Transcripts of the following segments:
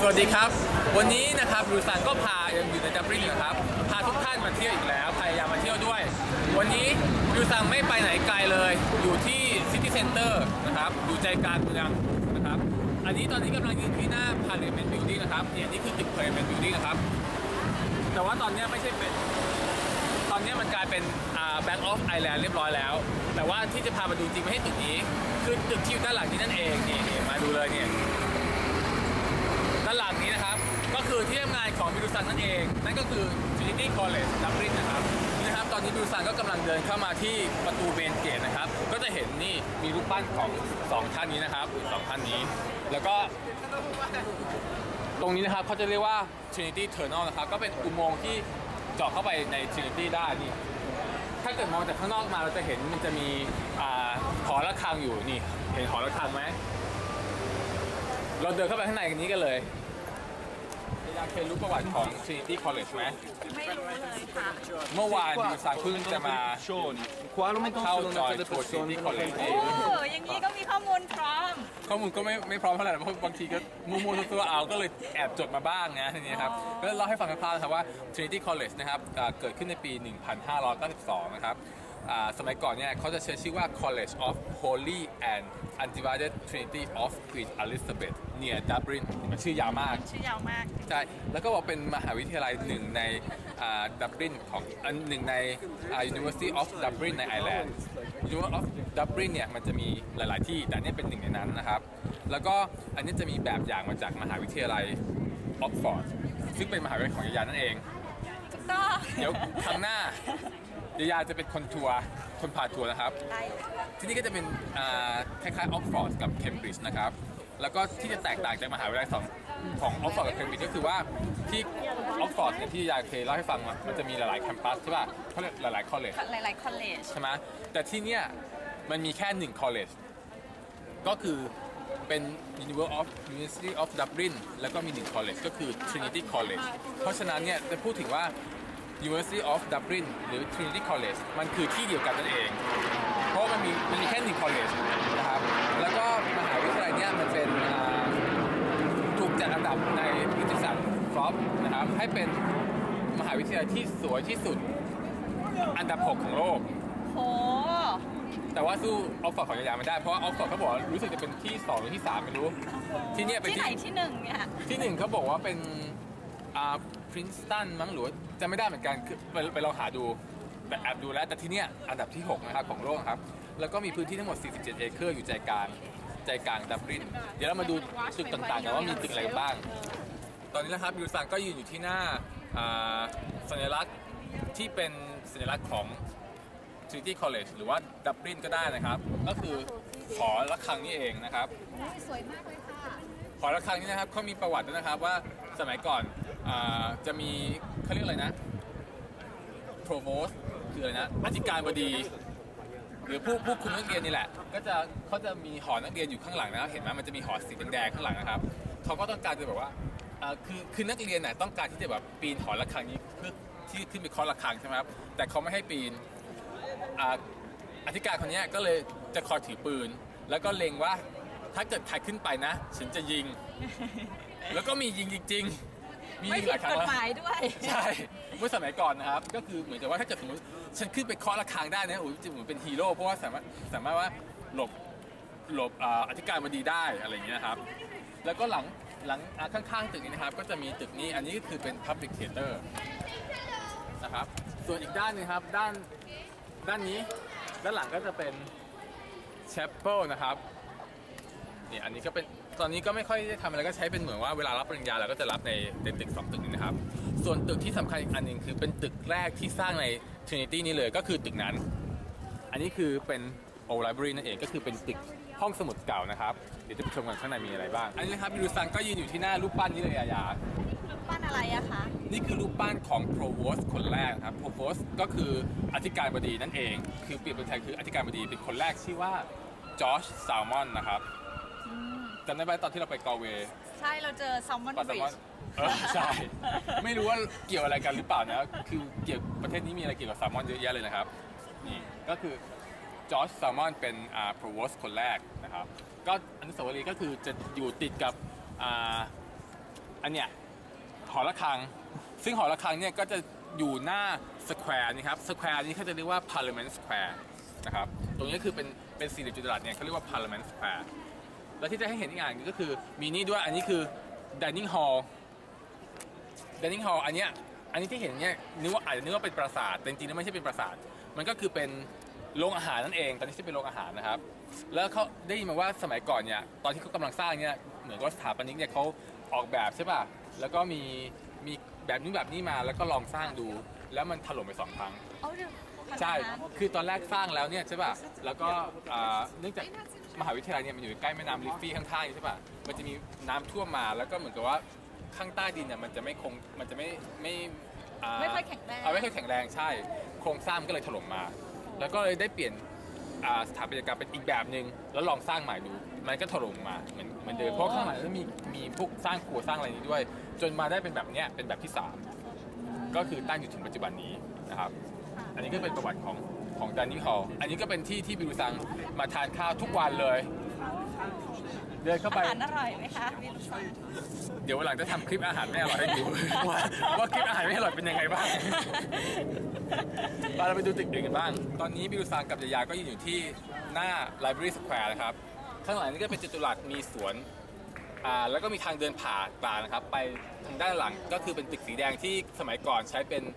สวัสดีครับ วันนี้นะครับรูซันก็พายังอยู่ในดับลินนะครับพาทุกท่านมาเที่ยวอีกแล้วพยายามมาเที่ยวด้วย วันนี้รูซันไม่ไปไหนไกลเลย อยู่ที่ซิตี้เซ็นเตอร์นะครับอยู่ใจกลางเมืองนะครับ อันนี้ตอนนี้กำลังยืนที่หน้า Parliament Building นะครับเนี่ยนี่คือตึก Parliament Building นะครับ แต่ว่าตอนนี้ไม่ใช่เป็น ตอนนี้มันกลายเป็นอ่า Bank of Ireland เรียบร้อยแล้ว แต่ว่าที่จะพามาดูจริงไม่ใช่ตึกนี้ คือตึกที่อยู่ด้านหลังนี้นั่นเองนี่มาดูเลยเนี่ยานหลังนี้นะครับ ก็คือที่ทำงานของบิลูซันนั่นเอง นั่นก็คือ Trinity College Dublin นะครับนี่นะครับ ตอนนี้บิลูซันก็กำลังเดินเข้ามาที่ประตูเบนเกตนะครับ ก็จะเห็นนี่มีรูปปั้นของสองท่านนี้นะครับสองท่านนี้ แล้วก็ ตรงนี้นะครับเขาจะเรียกว่า Trinity Tunnel นะครับ ก็เป็นอุโมงค์ที่เจาะเข้าไปใน Trinity ได้นี่ถ้าเกิดมองจากข้างนอกมาเราจะเห็นมันจะมีหอระฆังอยู่นี่ เห็นหอระฆังไหมเราเดินเข้าไปข้างในกันนี้กันเลย อยากเคยรู้ประวัติของ Trinity College ไหมไม่รู้เลยค่ะ เมื่อวานดิซานเพิ่งจะมา Qua lo mettono เข้า solo จอย nelle ทัวร์ persone Trinity che non College เอโอ้งอย่างนี้ก็มีข้อมูลพร้อม ข้อมูลก็ไม่ไม่พร้อมเท่าไหร่เพราะบางทีก็มัวๆตัวๆเอาก็เลยแอบจดมาบ้างนะทีนี้ครับก็เล่าให้ฟังคร่าวๆนะครับว่า Trinity College นะครับอ่าเกิดขึ้นในปี 1592 นะครับอ่า สมัยก่อนเนี่ยเขาจะใช้ชื่อว่า College of Holy and Undivided Trinity of Queen Elizabeth near Dublin มันชื่อยาวมาก ชื่อยาวมาก ใช่ แล้วก็บอกเป็นมหาวิทยาลัยหนึ่งในดับลินของอันหนึ่งในอ่า University of Dublin ในไอร์แลนด์ University of Dublin เนี่ยมันจะมีหลาย ๆ ที่แต่อันเนี้เป็นหนึ่งในนั้นนะครับ แล้วก็อันนี้จะมีแบบอย่างมาจากมหาวิทยาลัยออกฟอร์ดซึ่งเป็นมหาวิทยาลัยของยายานั่นเองถูกต้องเดี๋ยวครั้งหน้า ยายาจะเป็นคนทัวร์คนพาทัวร์นะครับ ได้เลยที่นี่ก็จะเป็นอ่าคล้ายๆออกฟอร์ดกับเคมบริดจ์นะครับ แล้วก็ที่จะแตกต่างจากมหาวิทยาลัยสองของออกฟอร์ดกับเคมบริดจ์ก็คือว่าที่ออกฟอร์ดเนี่ยที่ยายเคยเล่าให้ฟังว่ามันจะมีหลายๆแคมปัสใช่ป่ะเขาเรียกหลายๆคอลเลจหลายๆคอลเลจใช่ไหมแต่ที่เนี่ยมันมีแค่หนึ่งคอลเลจก็คือเป็น University of University of Dublin แล้วก็มีหนึ่งคอลเลจก็คือ Trinity College เพราะฉะนั้นเนี่ยจะพูดถึงว่า University of Dublin หรือ Trinity College มันคือที่เดียวกันนั่นเอง เพราะว่ามันมีมันมีแค่หนึ่งคอลเลจนะครับ แล้วก็มหาวิทยาลัยเนี่ยมันเป็นอ่าถูกจัดอันดับในนิตยสารฟรอปนะครับให้เป็นมหาวิทยาลัยที่สวยที่สุดอันดับ 6 ของโลกโหแต่ว่าสู้ออฟฟอร์ดของยายาไม่ได้เพราะว่าออฟฟอร์ดเขาบอกว่ารู้สึกจะเป็นที่2หรือที่ 3 ไม่รู้ ที่เนี่ยเป็นที่ไหนที่ที่หนึ่งเนี่ยที่หนึ่งเขาบอกว่าเป็นอ่าพรินสตันมั้งหรือว่า จะไม่ได้เหมือนกันคือไปไปลองหาดูแต่แอบดูแล้วแต่ที่เนี่ยอันดับที่6นะครับของโลกครับ แล้วก็มีพื้นที่ทั้งหมด 47 เอเคอร์อยู่ใจกลางใจกลางดับลินเดี๋ยวเรามาดูตึกต่างๆกันว่ามีตึกอะไรบ้าง ตอนนี้นะครับยูซังก็ยืนอยู่ที่หน้าอ่าสัญลักษณ์ที่เป็นสัญลักษณ์ของ Trinity College หรือว่าดับลินก็ได้นะครับ ก็คือหอระฆังนี่เองนะครับสวยมากเลยค่ะหอระฆังนี่นะครับเขามีประวัติด้วยนะครับว่าสมัยก่อนอาจะมี เขาเรียกอะไรนะ provost คืออะไรนะอธิการบดี หรือผู้ผู้คุมนักเรียนนี่แหละ ก็จะเขาจะมีหอนักเรียนอยู่ข้างหลังนะเห็นไหมมันจะมีหอสีแดงๆข้างหลังนะครับเขาก็ต้องการจะแบบว่าคือคือนักเรียนน่ะต้องการที่จะแบบปีนหอระฆังนี้เพื่อที่ขึ้นไปเคาะระฆังใช่ไหมครับแต่เขาไม่ให้ปีนอ่าอธิการคนนี้ก็เลยจะคอยถือปืน แล้วก็เล็งว่าถ้าเกิดใครขึ้นไปนะ ฉันจะยิง แล้วก็มียิงจริงๆ มีไม่ยิงผิหดลายครั้กงฎแล้วหมายด้วย ใช่ เมื่อสมัยก่อนนะครับ ก็คือเหมือนกับว่าถ้าเกิดสมมติฉันขึ้นไปเคาะระฆังได้นะโอ้ยจะเหมือนเป็นฮีโร่เพราะว่าสามารถสามารถว่าหลบหลบอ่าอธิการบดีได้อะไรอย่างเงี้ยนะครับ แล้วก็หลังหลังอ่าข้างๆตึกนี้นะครับ ก็จะมีตึกนี้อันนี้ก็คือเป็น Public Theater นะครับ ส่วนอีกด้านหนึงครับด้านด้านนี้ด้านหลังก็จะเป็น Chapel นะครับ นี่อันนี้ก็เป็นตอนนี้ก็ไม่ค่อยได้ทำอะไรก็ใช้เป็นเหมือนว่าเวลารับปริญญาเราก็จะรับในในตึกสองตึกนี้นะครับ ส่วนตึกที่สำคัญอีกอันหนึ่งคือเป็นตึกแรกที่สร้างใน Trinity นี้เลยก็คือตึกนั้น อันนี้คือเป็น Old Library นั่นเองก็คือเป็นตึกห้องสมุดเก่านะครับ เดี๋ยวจะไปชมกันข้างในมีอะไรบ้าง อันนี้นะครับยูรุซังก็ยืนอยู่ที่หน้ารูปปั้นนี้เลยอายาปั้นอะไรอะคะนี่คือรูปปั้นของ Provost คนแรกนะครับ Provost ก็คืออธิการบดีนั่นเอง คือเปรียบเป็นไทยคืออธิการบดีเป็นคนแรกชื่อว่าจอร์จซาวมอนนะครับ จำได้ไหมตอนที่เราไปกอร์เวย์ใช่เราเจอซอมมอนปาบแซลริมดอนจ์เออใช่ ไม่รู้ว่าเกี่ยวอะไรกันหรือเปล่านะ คือเกี่ยวประเทศนี้มีอะไรเกี่ยวกับแซลมอนเยอะแยะเลยนะครับ นี่ก็คือจอร์จแซลมอนเป็นอ่า provost คนแรกนะครับ ก็อนุสาวรีย์ก็คือจะอยู่ติดกับอ่าอันเนี้ยหอระฆัง ซึ่งหอระฆังเนี่ยก็จะอยู่หน้าสแควร์นี่ครับ สแควร์นี้เขาจะเรียกว่า Parliament Square นะครับ ตรงนี้คือเป็นเป็นสี่เหลี่ยมจัตุรัสเนี่ยเขาเรียกว่า Parliament Square แล้วที่จะให้เห็นอีกอย่างหนึงก็คือมีนี่ด้วยอันนี้คือ dining hall dining hall อันเนี้ยอันนี้ที่เห็นเนี่ยนึกว่าอาจจะนึกว่าเป็นปราสาทแต่จริงๆแล้วไม่ใช่เป็นปราสาท มันก็คือเป็นโรงอาหารนั่นเองตอนนี้ที่เป็นโรงอาหารนะครับ แล้วเขาได้ยินมาว่าสมัยก่อนเนี่ยตอนที่เขากำลังสร้างเนี่ยเหมือนกับว่าสถาปนิกเนี่ยเขาออกแบบใช่ป่ะแล้วก็มีมีแบบนี้แบบนี้มาแล้วก็ลองสร้างดู แล้วมันถล่มไปสองครั้งเอาเดี๋ยวขนาดใช่นั้นคือตอนแรกสร้างแล้วเนี่ยใช่ป่ะ แล้วก็อ่าเนื่องจาก มหาวิทยาลัยเนี่ยมันอยู่ใกล้แม่น้ำลิฟฟี่ข้างๆใช่ป่ะ มันจะมีน้ำท่วมมาแล้วก็เหมือนกับว่าข้างใต้ดินเนี่ยมันจะไม่คงมันจะไม่ไม่าไม่ค่อยแข็งแรงอ่าไม่ค่อยแข็งแรงใช่ โครงสร้างมันก็เลยถล่มมา แล้วก็เลยได้เปลี่ยนอ่าสถาปัตยกรรมเป็นอีกแบบหนึ่งแล้วลองสร้างใหม่ดู มันก็ถล่มมาเหมือนเหมือนเดิมเพราะข้างหลังก็มีมีพวกสร้างครัวสร้างอะไรนี้ด้วย จนมาได้เป็นแบบเนี้ยเป็นแบบที่สามก็คือตั้งอยู่ถึงปัจจุบันนี้นะครับ อันนี้ก็เป็นประวัติของ ของดานนี่ฮอลอันนี้ก็เป็นที่ที่บิวซังมาทานข้าวทุกวันเลย เดินเข้าไปอาหารอร่อยไหมคะวิลสันเดี๋ยววันหลังจะทำคลิปอาหารไม่อร่อยให้ดูว่าว่าคลิปอาหารไม่อร่อยเป็นยังไงบ้างเราไปดูตึกอื่นกันบ้าง ตอนนี้บิวซังกับยายาก็ยืนอยู่ที่หน้า Library Square นะครับ ข้างหลังนี่ก็เป็นจัตุรัสมีสวนอ่าแล้วก็มีทางเดินผ่ากลางนะครับ ไปทางด้านหลังก็คือเป็นตึกสีแดงที่สมัยก่อนใช้เป็นอ่า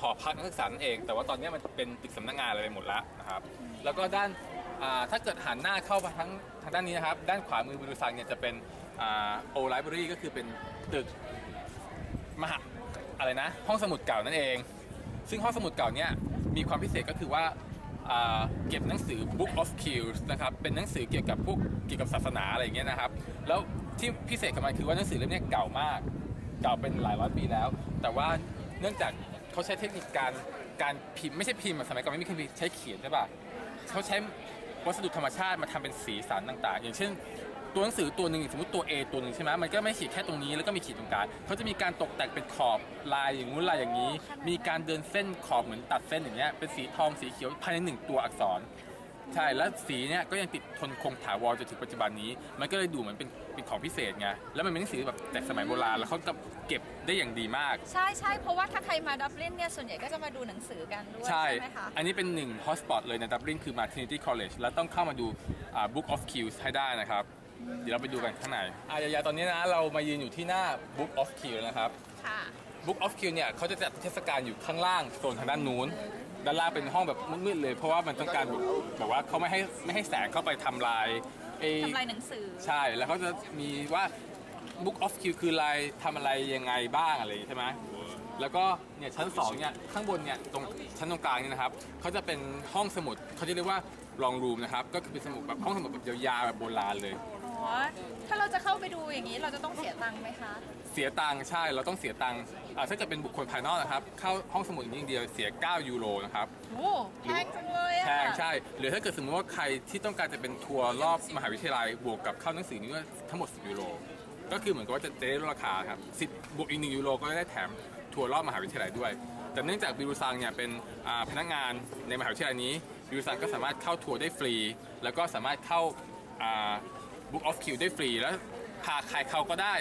หอพักนักศึกษานั่นเอง แต่ว่าตอนนี้มันเป็นตึกสำนักงานอะไรไปหมดแล้วนะครับ แล้วก็ด้านถ้าเกิดหันหน้าเข้ามาทั้งทางด้านนี้นะครับ ด้านขวามือบิลูซังเนี่ยจะเป็นโอไลบรารีก็คือเป็นตึกมหาอะไรนะ ห้องสมุดเก่านั่นเอง ซึ่งห้องสมุดเก่าเนี่ยมีความพิเศษก็คือว่าเก็บหนังสือ Book of Kills นะครับ เป็นหนังสือเกี่ยวกับพวกเกี่ยวกับศาสนาอะไรอย่างเงี้ยนะครับ แล้วที่พิเศษของมันคือว่าหนังสือเล่มนี้เก่ามาก เก่าเป็นหลายร้อยปีแล้ว แต่ว่าเนื่องจาก เขาใช้เทคนิคการการพิมพ์ไม่ใช่พิมพ์อะสมัยก่อนไม่มีเครื่องพิมพ์ใช้เขียนใช่ป่ะเขาใช้วัสดุธรรมชาติมาทำเป็นสีสันต่าง ๆ อย่างเช่น ตัวหนังสือตัวหนึ่งสมมติตัว A ตัวหนึ่งใช่ไหมมันก็ไม่ขีดแค่ตรงนี้แล้วก็มีขีดตรงกลางเขาจะมีการตกแต่งเป็นขอบลายอย่างงู้นลายอย่างนี้ มีการเดินเส้นขอบเหมือนตัดเส้นอย่างเงี้ยเป็นสีทองสีเขียวภายในหนึ่งตัวอักษร ใช่แล้วสีเนี่ยก็ยังติดทนคงถาวรจนถึงปัจจุบันนี้ มันก็เลยดูเหมือนเป็นเป็นของพิเศษไงแล้วมันเป็นหนังสือแบบจากสมัยโบราณแล้วเขาก็เก็บได้อย่างดีมาก ใช่ใช่เพราะว่าถ้าใครมาดับลินเนี่ยส่วนใหญ่ก็จะมาดูหนังสือกันด้วยใช่ใช่ไหมคะอันนี้เป็นหนึ่งฮอสปอตเลยในดับลินคือมา Trinity College แล้วต้องเข้ามาดูอ่า Book of Kills ให้ได้นะครับ เดี๋ยวเราไปดูกันข้างในอายายาตอนนี้นะเรามายืนอยู่ที่หน้า Book of Kills นะครับค่ะ Book of Kills เนี่ยเขาจะจัดเทศกาลอยู่ข้างล่างโซนทางด้านนู้น ด้านล่างเป็นห้องแบบมืดๆเลย เพราะว่ามันต้องการแบบแบบว่าเขาไม่ให้ไม่ให้แสงเข้าไปทำลายไอ้ ทำลายหนังสือ ใช่ แล้วเขาจะมีว่า Book of Q คืออะไรทำอะไรยังไงบ้างอะไรอย่างงี้ใช่ไหมแล้วก็เนี่ยชั้น2เนี่ยข้างบนเนี่ยตรงชั้นตรงกลางเนี่ยนะครับเขาจะเป็นห้องสมุดเขาจะเรียกว่า long room นะครับ ก็คือเป็นสมุดแบบห้องสมุดแบบยาวๆแบบโบราณเลย อ๋อ ถ้าเราจะเข้าไปดูอย่างนี้เราจะต้องเสียตังค์ไหมคะ เสียตังค์ใช่เราต้องเสียตังค์อ่า ถ้าเกิดเป็นบุคคลภายนอกนะครับ เข้าห้องสมุดอย่างเดียวเสีย 9 ยูโรนะครับโอ้แพงจังเลยอะแพงใช่ หรือถ้าเกิดสมมติว่าใครที่ต้องการจะเป็นทัวร์รอบมหาวิทยาลัยบวกกับเข้าหนังสือนี่ก็ทั้งหมด 10 ยูโร ก็คือเหมือนกับว่าจะได้ลดราคาครับ10บวกอีก1ยูโรก็ได้แถมทัวร์รอบมหาวิทยาลัยด้วย แต่เนื่องจากบิรูซังเนี่ยเป็นอ่าพนักงานในมหาวิทยาลัยนี้บิรูซังก็สามารถเข้าทัวร์ได้ฟรี แล้วก็สามารถเข้าอ่า Book of Q ได้ฟรีแล้วพาใครเข้าก็ได้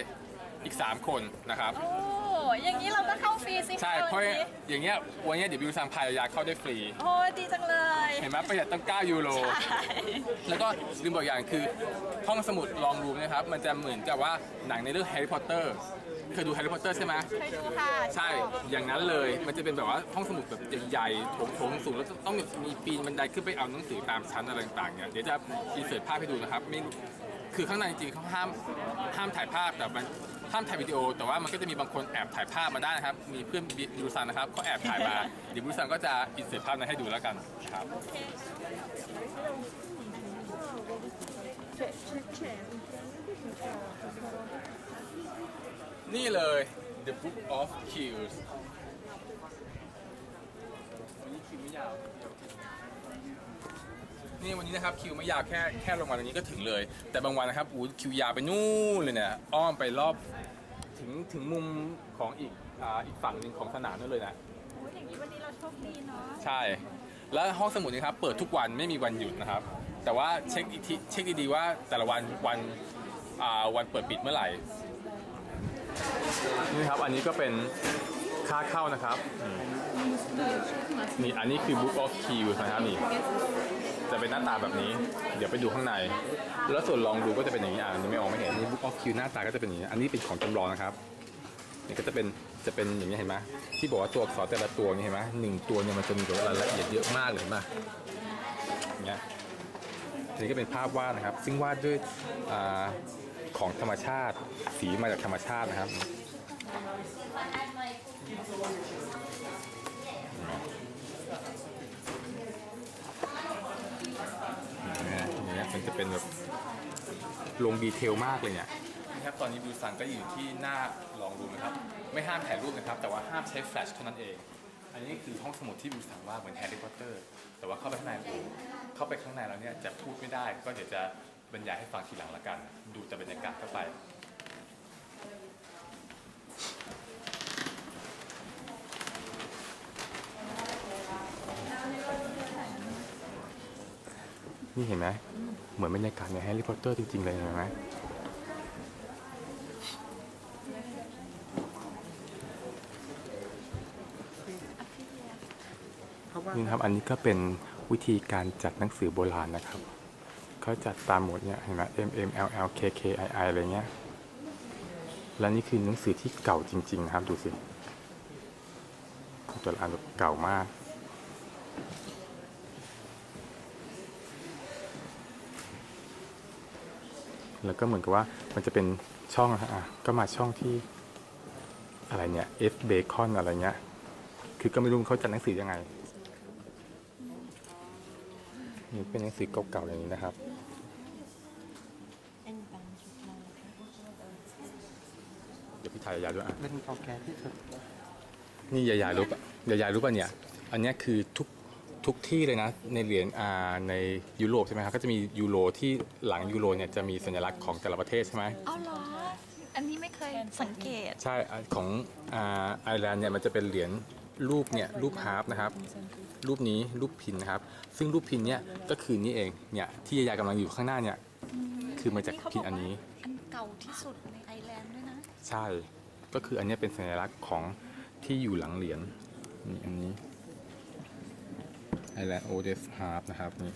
อีก 3 คนนะครับโอ้อย่างนี้เราก็เข้าฟรีสิคะใช่เพราะวันนี้อย่างเงี้ยวันเนี้ยเดี๋ยวบิวซังพายาเข้าได้ฟรี โอ้ดีจังเลย เห็นไหมประหยัดตั้ง 9 ยูโร ใช่ แล้วก็ลืมบอกอย่างคือห้องสมุดลองรูมนะครับ มันจะเหมือนกับว่าหนังในเรื่องแฮร์รี่พอตเตอร์เคยดูแฮร์รี่พอตเตอร์ใช่ไหมเคยดูค่ะใช่อย่างนั้นเลย มันจะเป็นแบบว่าห้องสมุดแบบใหญ่ๆโถงๆสูงแล้วต้องมีปีนบันไดขึ้นไปเอาหนังสือตามชั้นอะไรต่างๆเนี่ยเดี๋ยวจะอินเสิร์ตภาพให้ดูนะครับไม่คือข้างในจริงๆเขาห้ามห้ามถ่ายภาพแต่มัน ห้ามถ่ายวิดีโอ แต่ว่ามันก็จะมีบางคนแอบถ่ายภาพมาได้นะครับ มีเพื่อนบิรูซันนะครับเขาแอบถ่ายมา เดี๋ยวบิรูซันก็จะอินเสิร์ตภาพนั้นให้ดูแล้วกันครับโอเคนี่เลย The Book of Kills วันนี้คิวไม่ยาว นี่วันนี้นะครับคิวไม่ยาวแค่แค่ลงมาตรงนี้ก็ถึงเลย แต่บางวันนะครับอู้คิวยาวไปนู่นเลยเนี่ยอ้อมไปรอบถึงถึงมุมของอีกอ่าอีกฝั่งหนึ่งของสนามนั่นเลยนะโอ้อย่างนี้วันนี้เราโชคดีเนาะใช่ แล้วห้องสมุดนี้ครับเปิดทุกวันไม่มีวันหยุดนะครับ แต่ว่าเช็คอีกทีเช็คดีๆว่าแต่ละวันวันอ่าวันเปิดปิดเมื่อไหร่นี่ครับอันนี้ก็เป็นค่าเข้านะครับอืม นี่อันนี้คือ Book of Keys นะครับนี่ จะเป็นหน้าตาแบบนี้ เดี๋ยวไปดูข้างใน แล้วส่วนลองดูก็จะเป็นอย่างนี้อ่านไม่ออกไม่เห็นนี่ Book of Keys หน้าตาก็จะเป็นอย่างนี้ อันนี้เป็นของจำลองนะครับนี่ก็จะเป็นจะเป็นอย่างนี้เห็นไหมที่บอกว่าตัวอักษรแต่ละตัวนี่เห็นไหมหนึ่งตัวเนี่ยมันจะมีรายละเอียดเยอะมากเลยเห็นไหมเงี้ยอันนี้ก็เป็นภาพวาดนะครับ ซึ่งวาดด้วยอของธรรมชาติ สีมาจากธรรมชาตินะครับ อย่างเงี้ยมันจะเป็นแบบลงดีเทลมากเลยเนี่ยนะครับตอนนี้บิวซังก็อยู่ที่หน้าลองรูมนะครับ ไม่ห้ามถ่ายรูปนะครับ แต่ว่าห้ามใช้แฟลชเท่านั้นเอง อันนี้คือห้องสมุดที่บิวซังว่าเหมือนแฮร์รี่พอตเตอร์แต่ว่าเข้าไปข้างในเข้าไปข้างในแล้วเนี่ยจะพูดไม่ได้ ก็เดี๋ยวจะบรรยายให้ฟังทีหลังละกัน ดูจากบรรยากาศเข้าไป นี่เห็นไหมเหมือนบรรยากาศในแฮร์รี่พอตเตอร์จริง ๆ เลยเห็นไหมนี่ครับอันนี้ก็เป็นวิธีการจัดหนังสือโบราณนะครับเขาจัดตามหมวดเนี่ยเห็นไหม M M L L K K I I อะไรเงี้ยและนี่คือหนังสือที่เก่าจริงๆนะครับดูสิตัวละอันแบบเก่ามาก แล้วก็เหมือนกับว่ามันจะเป็นช่องนะฮะอะก็มาช่องที่อะไรเนี่ย F Bacon อะไรเงี้ย คือก็ไม่รู้เขาจัดหนังสือยังไง นี่เป็นหนังสือเก่าๆอย่างนี้นะครับ เดี๋ยวพี่ถ่ายยายๆด้วยอะเป็นเก่าแก่ที่สุด นี่ยายๆรู้ปะยายๆรู้ป่ะเนี่ย อันเนี้ยคือทุก ทุกที่เลยนะในเหรียญอ่าในยุโรปใช่ไหมครับก็จะมียูโรที่หลังยูโรเนี่ยจะมีสัญลักษณ์ของแต่ละประเทศใช่ไหมเอาเหรออันนี้ไม่เคยสังเกต ใช่อะของอ่าไอร์แลนด์เนี่ยมันจะเป็นเหรียญรูปเนี่ยรูปฮาร์ปนะครับรูปนี้รูปพินนะครับ ซึ่งรูปพินเนี่ยก็คือนี่เองเนี่ยที่ยายๆกำลังอยู่ข้างหน้าเนี่ยคือมาจากพินอันนี้อันเก่าที่สุดในไอร์แลนด์ด้วยนะ ใช่ก็คืออันเนี้ยเป็นสัญลักษณ์ของที่อยู่หลังเหรียญนี่อันนี้ Island o d e s Harp นะครับนี่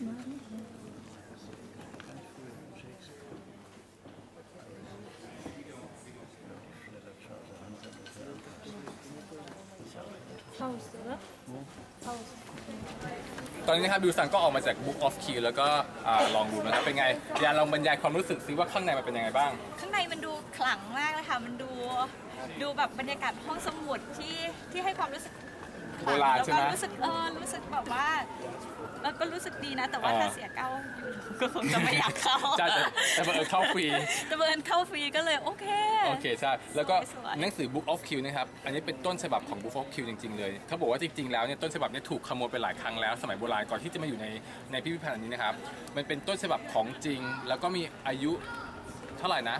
ตอนนี้นะครับบิวซังก็ออกมาจาก Book of Key แล้วก็อ่าลองดูนะครับเป็นไงยาลองบรรยายความรู้สึกซิว่าข้างในมันเป็นยังไงบ้าง ข้างในมันดูขลังมากเลยค่ะ มันดูดูแบบบรรยากาศห้องสมุดที่ที่ให้ความรู้สึกขลัง โบราณใช่ไหม แล้วก็รู้สึกเออรู้สึกแบบว่าแล้วก็รู้สึกดีนะ แต่ว่าอ่าถ้าเสียเก้าอยู่ก็คงจะไม่อยากเข้าใช่แต่แต่บังเอิญเข้าฟรี แต่บังเอิญเข้าฟรีก็เลยโอเค โอเคใช่ แล้วก็สวยๆ หนังสือ Book of Q นะครับ อันนี้เป็นต้นฉบับของ Book of Q จริง ๆ เลย เขาบอกว่าจริง ๆ แล้วเนี่ยต้นฉบับเนี่ยถูกขโมยไปหลายครั้งแล้วสมัยโบราณก่อนที่จะมาอยู่ในในพิพิธภัณฑ์อันนี้นะครับ มันเป็นต้นฉบับของจริง แล้วก็มีอายุเท่าไหร่นะ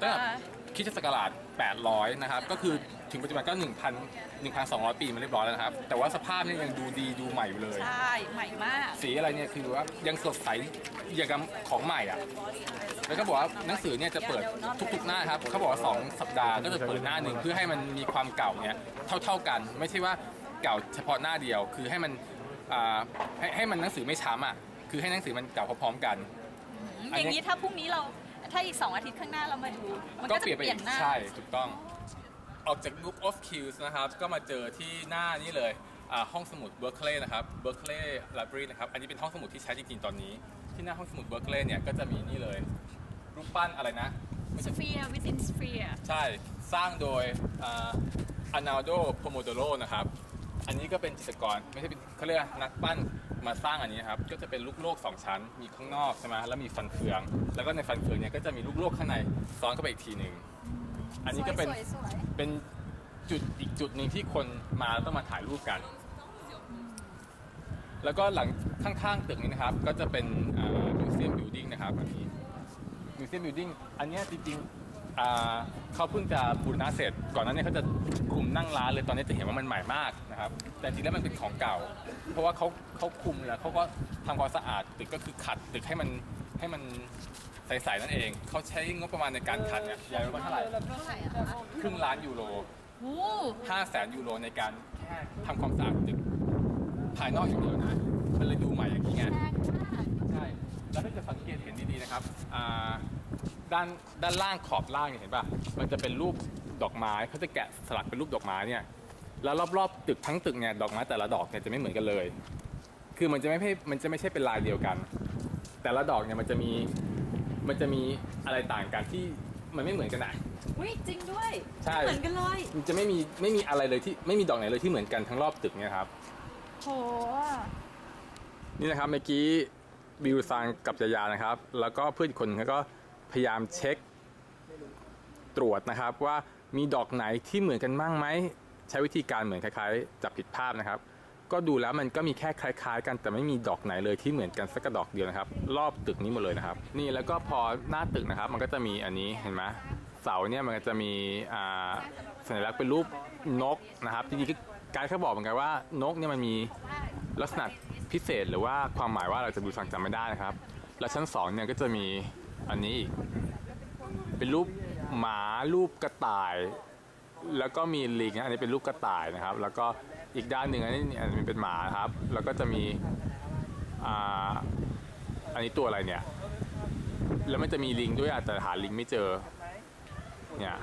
ตั้งแต่อ่า คริดศักราช 800 นะครับ ก็คือถึงปัจจุบันก็ 1,000 1,200 ปีมาเรียบร้อยแล้วนะครับ แต่ว่าสภาพเนี่ยยังดูดีดูใหม่อยู่เลย ใช่ใหม่มาก สีอะไรเนี่ยคือว่ายังสดใสอย่างกับของใหม่อะ แล้วก็บอกว่าหนังสือเนี่ยจะเปิดทุกๆหน้าครับ เขาบอกว่า 2 สัปดาห์ก็จะเปิดหน้าหนึ่งเพื่อให้มันมีความเก่าเนี่ยเท่าๆกัน ไม่ใช่ว่าเก่าเฉพาะหน้าเดียว คือให้มันอ่าให้ให้มันหนังสือไม่ช้ำอะ คือให้หนังสือมันเก่าพร้อมๆกันอันอนี้ย่างนี้ถ้าพรุ่งนี้เรา ถ้าอีกสองอาทิตย์ข้างหน้าเรามาดูมันก็ก็จะเปลี่ยนไปเปลี่อียนกหน้า ใช่ถูกต้อง ออกจาก Book of Keys นะครับ ก็มาเจอที่หน้านี่เลยอ่าห้องสมุด Berkeley นะครับ Berkeley Library นะครับ อันนี้เป็นห้องสมุดที่ใช้จริงๆตอนนี้ ที่หน้าห้องสมุด Berkeley เนี่ยก็จะมีนี่เลยรูปปั้นอะไรนะสเฟียร์ within sphere ใช่สร้างโดยอานาโดโพโมโดโรนะครับ อันนี้ก็เป็นจิตรกรไม่ใช่เป็นเขาเรียกว่านักปั้น มาสร้างอันนี้นะครับก็จะเป็นลูกโลกสองชั้น มีข้างนอกใช่ไหมแล้วมีฟันเฟือง แล้วก็ในฟันเฟืองเนี่ยก็จะมีลูกโลกข้างในซ้อนเข้าไปอีกทีหนึ่งอันนี้ก็เป็นสวยๆสวยเป็นจุดอีกจุดหนึ่งที่คนมาแล้วต้องมาถ่ายรูปกัน แล้วก็หลังข้างๆตึกนี้นะครับ ก็จะเป็นมิวเซียมบิลดิ้งนะครับอันนี้มิวเซียมบิลดิ้งอันเนี้ยจริงๆอ่า เขาเพิ่งจะบูรณะเสร็จ ก่อนหนั้นเนี่ยเขาจะคุมนั่งร้านเลยตอนนี้จะเห็นว่ามันใหม่มากนะครับ แต่จริงๆแล้วมันเป็นของเก่า เพราะว่าเขาเขาคุมแล้วเขาก็ทำความสะอาดตึกก็คือขัดตึกให้มันให้มันใสๆนั่นเอง เขาใช้งบประมาณในการขัดเนี่ยยายรู้ว่าเท่าไหร่เท่าไหร่อะคะครึ่งล้านยูโรโอ้5แสนยูโรในการแค่ทำความสะอาดตึกภายนอกอย่างเดียวนะมันเลยดูใหม่อย่างนี้ไงแพงมากใช่แล้วถ้าจะสังเกตเห็นดีๆนะครับอ่า ด้านด้านล่างขอบล่างเนี่ยเห็นป่ะมันจะเป็นรูปดอกไม้เขาจะแกะสลักเป็นรูปดอกไม้เนี่ยแล้วรอบๆตึกทั้งตึกเนี่ยดอกไม้แต่ละดอกเนี่ยจะไม่เหมือนกันเลย คือมันจะไม่ใช่มันจะไม่ใช่เป็นลายเดียวกัน แต่ละดอกเนี่ยมันจะมีมันจะมีอะไรต่างกันที่มันไม่เหมือนกันอะอุ้ยจริงด้วยใช่เหมือนกันเลยมันจะไม่มีไม่มีอะไรเลยที่ไม่มีดอกไหนเลยที่เหมือนกันทั้งรอบตึกเนี่ยครับโหนี่นะครับเมื่อกี้บิวซังกับยายานะครับ แล้วก็เพื่อนอีกคนเขาก็ พยายามเช็คตรวจนะครับว่ามีดอกไหนที่เหมือนกันบ้างไหมใช้วิธีการเหมือนคล้ายๆจับผิดภาพนะครับ ก็ดูแล้วมันก็มีแค่คล้าย ๆ กันแต่ไม่มีดอกไหนเลยที่เหมือนกันสักดอกเดียวนะครับ รอบตึกนี้หมดเลยนะครับ นี่แล้วก็พอหน้าตึกนะครับ มันก็จะมีอันนี้เห็นไหมเสาเนี่ยมันก็จะมีอ่าสัญลักษณ์เป็นรูปนกนะครับจริงๆไกด์เขาบอกเหมือนกันว่านกเนี่ยมันมีลักษณะพิเศษหรือว่าความหมายว่าเราจะดูสังจำไม่ได้นะครับ แล้วชั้นสองเนี่ยก็จะมี อันนี้อีกเป็นรูปหมารูปกระต่าย แล้วก็มีลิงนะอันนี้เป็นรูปกระต่ายนะครับ แล้วก็อีกด้านหนึ่งอันนี้อันนี้เป็นหมาครับ แล้วก็จะมีอ่าอันนี้ตัวอะไรเนี่ย แล้วมันจะมีลิงด้วยอะแต่หาลิงไม่เจอเนี่ย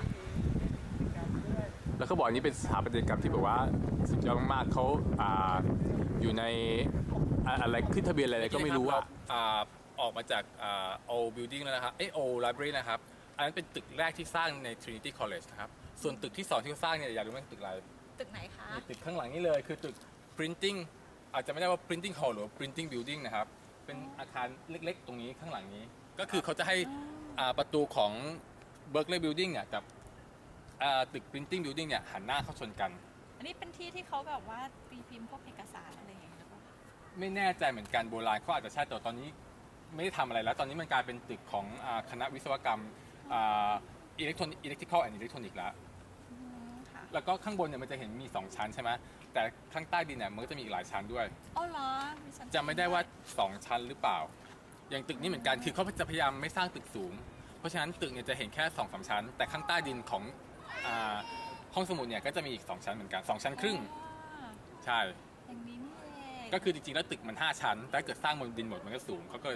แล้วเขาบอกอันนี้เป็นสถาปัตยกรรมที่แบบว่าสุดยอดมากๆเขาอ่าอยู่ในอะไรขึ้นทะเบียนอะไรก็ไม่รู้อะ ออกมาจากอ่า old building แล้วนะครับเอ้ old library นะครับ อันนั้นเป็นตึกแรกที่สร้างใน Trinity College นะครับ ส่วนตึกที่สองที่เขาสร้างเนี่ยอยากรู้ไหมตึกอะไรตึกไหนคะนี่ตึกข้างหลังนี่เลยคือตึก printing อาจจะไม่ได้ว่า printing hall หรือว่า printing building นะครับ เป็นอาคารเล็กๆ ตรงนี้ข้างหลังนี้ ก็คือเขาจะให้อ่าประตูของ Berkeley building เนี่ยกับอ่าตึก printing building เนี่ยหันหน้าเข้าชนกัน อันนี้เป็นที่ที่เขาแบบว่าตีพิมพ์พวกเอกสารอะไรอย่างเงี้ยหรือเปล่าไม่แน่ใจเหมือนกันโบราณเขาอาจจะใช่แต่ตอนนี้ ไม่ได้ทำอะไรแล้ว ตอนนี้มันกลายเป็นตึกของอาคณะวิศวกรรมอิเล็กทรอนิกอิเล็กทริคอลแอนด์อิเล็กทรอนิกส์แล้วอืมค่ะแล้วก็ข้างบนเนี่ยมันจะเห็นมี 2 ชั้นใช่ไหมแต่ข้างใต้ดินเนี่ยมันก็จะมีอีกหลายชั้นด้วยอ๋อเหรอมีชั้นจำไม่ได้ว่า 2 ชั้นหรือเปล่า อย่างตึกนี้เหมือนกันคือเขาจะพยายามไม่สร้างตึกสูง เพราะฉะนั้นตึกเนี่ยจะเห็นแค่2อสชั้น แต่ข้างใต้ดินของอาห้องสมุดเนี่ยก็จะมีอีก 2 ชั้นเหมือนกัน 2 ชั้นครึ่งอ่าใช่อย่างนี้นี่เอง ก็คือจริงๆแล้วตึกมัน 5 ชั้น แต่ถ้าเกิดสร้างบนดินหมดมันก็สูงเขาก็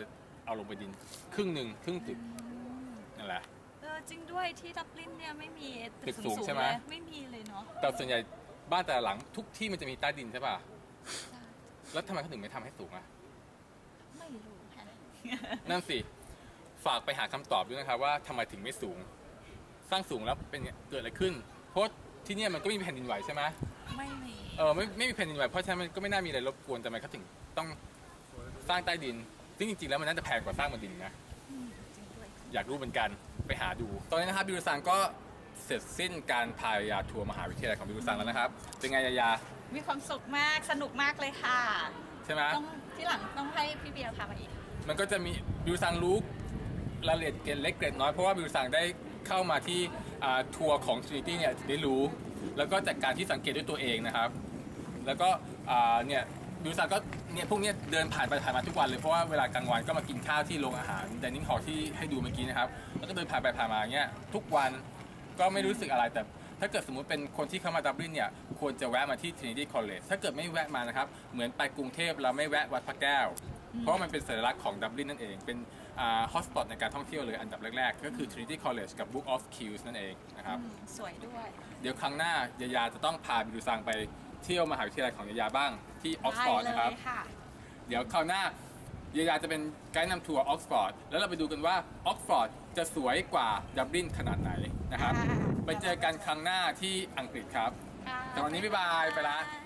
เอาลงไปดินครึ่งหนึ่งครึ่งตึกมนั่นแหละ เออจริงด้วยที่ดับลินเนี่ยไม่มีตึกสูงใช่ไหมเลยไม่มีเลยเนาะแต่ส่วนใหญ่บ้านแต่ละหลังทุกที่มันจะมีใต้ดินใช่ป่ะแล้วทำไมเขาถึงไม่ทำให้สูงอะไม่รู้แฮะนั่นสิฝากไปหาคำตอบด้วยนะครับว่าทำไมถึงไม่สูง สร้างสูงแล้วเป็นไงเกิดอะไรขึ้นเพราะที่เนี่ยมันก็ไม่มีแผ่นดินไหวใช่ไหมไม่มีเออไม่ไม่มีแผ่นดินไหวเพราะฉะนั้นมันก็ไม่น่ามีอะไรรบกวนแต่ทำไมเขาถึงต้องสร้างใต้ดิน ซึ่งจริงๆแล้วมันน่าจะแพงกว่าสร้างบนดินนะอืมจริงด้วยอยากรู้เหมือนกันไปหาดู ตอนนี้นะครับบิวซังก็เสร็จสิ้นการพายาทัวร์มหาวิทยาลัยของบิวซังแล้วนะครับเป็นไงยายามีความสุขมากสนุกมากเลยค่ะใช่ไหมต้องที่หลังต้องให้พี่เบียร์พามาอีก มันก็จะมีบิวซังรู้รายละเอียดเกร็ดเล็กเกร็ดน้อยเพราะว่าบิวซังได้เข้ามาที่อ่าทัวร์ของ Trinity เนี่ยถึงได้รู้ แล้วก็จากการที่สังเกตด้วยตัวเองนะครับ แล้วก็เนี่ยบิวซังก็เนี่ยพวกเนี้ยเดินผ่านไปผ่านมาทุกวันเลยเพราะว่าเวลากลางวันก็มากินข้าวที่โรงอาหาร dining hall ที่ให้ดูเมื่อกี้นะครับแล้วก็เดินผ่านไปผ่านมาอย่างเงี้ยทุกวันก็ไม่รู้สึกอะไรแต่ถ้าเกิดสมมุติเป็นคนที่เข้ามาดับลินเนี่ยควรจะแวะมาที่ Trinity College ถ้าเกิดไม่แวะมานะครับ เหมือนไปกรุงเทพแล้วไม่แวะวัดพระแก้ว เพราะว่ามันเป็นสัญลักษณ์ของดับลินนั่นเอง เป็นฮอสปอตในการท่องเที่ยวเลยอันดับแรก ๆ ก็คือ Trinity College กับ Book of Kells นั่นเองนะครับอืมสวยด้วย เดี๋ยวครั้งหน้ายายาจะต้องพาบิดูซังไปเที่ยวมหาวิทยาลัยของยายาบ้างที่ออกซฟอร์ดได้นะครับเลยค่ะเดี๋ยวคราวหน้ายายาจะเป็นไกด์นำทัวร์ออกซฟอร์ดแล้วเราไปดูกันว่าออกซฟอร์ดจะสวยกว่าดับลินขนาดไหนนะครับค่ะไปเจอกันครั้งหน้าที่อังกฤษครับค่ะแต่วันนี้บ๊ายบายไปละบ๊ายบาย